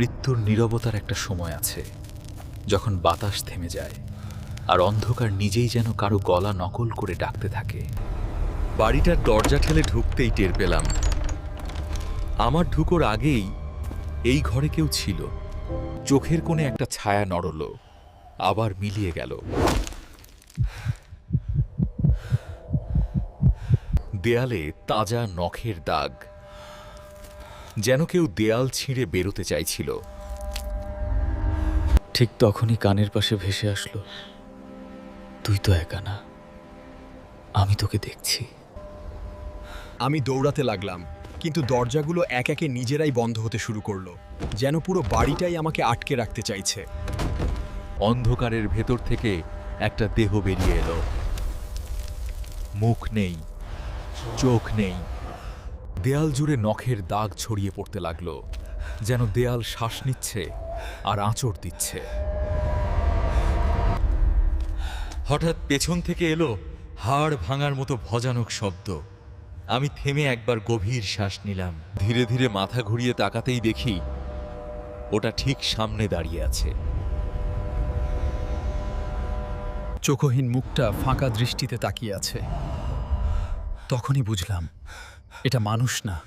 মৃত্যুর নীরবতার একটা সময় আছে, যখন বাতাস থেমে যায় আর অন্ধকার নিজেই যেন কারও গলা নকল করে ডাকতে থাকে। বাড়িটার দরজা ঠেলে ঢুকতেই টের পেলাম। আমার ঢুকোর আগেই এই ঘরে কেউ ছিল। চোখের কোণে একটা ছায়া নড়ল, আবার মিলিয়ে গেল। দেয়ালে তাজা নখের দাগ যেন কেউ দেয়াল ছিঁড়ে বেরোতে চাইছিল। ঠিক তখনই কানের পাশে ভেসে আসলো তুই তো একা না আমি তোকে দেখছি। আমি দৌড়াতে লাগলাম কিন্তু দরজাগুলো এক একে নিজেরাই বন্ধ হতে শুরু করল যেন পুরো বাড়িটাই আমাকে আটকে রাখতে চাইছে। অন্ধকারের ভেতর থেকে একটা দেহ বেরিয়ে এলো। মুখ নেই চোখ নেই দেয়াল জুড়ে নখের দাগ ছড়িয়ে পড়তে লাগল, যেন দেয়াল শ্বাস নিচ্ছে আর আঁচড় দিচ্ছে। হঠাৎ পেছন থেকে এলো হাড় ভাঙার মতো ভজানক শব্দ। আমি থেমে একবার গভীর শ্বাস নিলাম। ধীরে ধীরে মাথা ঘুরিয়ে তাকাতেই দেখি ওটা ঠিক সামনে দাঁড়িয়ে আছে। চোখহীন মুখটা ফাঁকা দৃষ্টিতে তাকিয়ে আছে। তখনই বুঝলাম এটা মানুষ না।